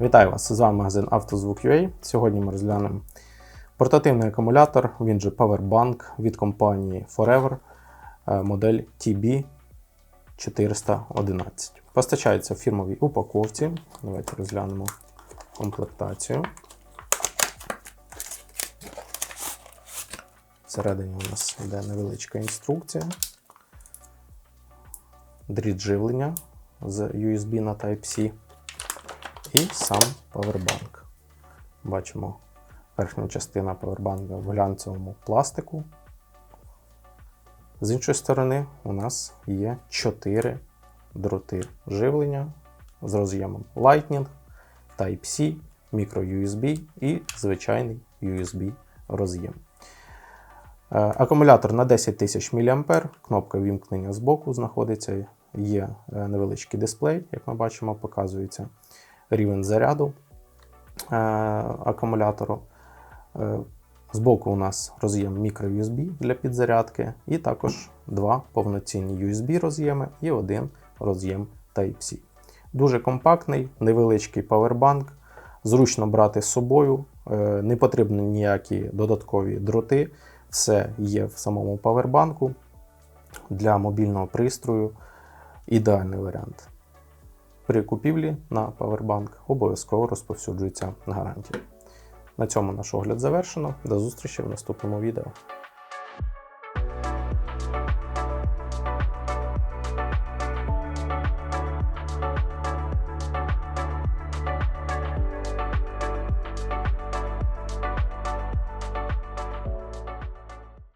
Вітаю вас! З вами магазин «Автозвук.UA». Сьогодні ми розглянемо портативний акумулятор, він же Powerbank від компанії Forever, е, модель TB411. Постачається в фірмовій упаковці. Давайте розглянемо комплектацію. Всередині у нас йде невеличка інструкція. Дріт живлення з USB на Type-C і сам павербанк. Бачимо верхня частина павербанка в глянцевому пластику. З іншої сторони, у нас є 4 дроти живлення з роз'ємом Lightning, Type-C, microUSB і звичайний USB роз'єм. Е, Акумулятор на 10 тисяч мА, кнопка вімкнення збоку знаходиться, є е, невеличкий дисплей, як ми бачимо, показується рівень заряду е, акумулятору. Е, Збоку у нас роз'єм microUSB для підзарядки, і також два повноцінні USB роз'єми і один роз'єм Type-C. Дуже компактний, невеличкий павербанк, зручно брати з собою, е, не потрібні ніякі додаткові дроти. Все є в самому павербанку для мобільного пристрою. Ідеальний варіант. При купівлі на Powerbank обов'язково розповсюджується гарантія. На цьому наш огляд завершено. До зустрічі в наступному відео.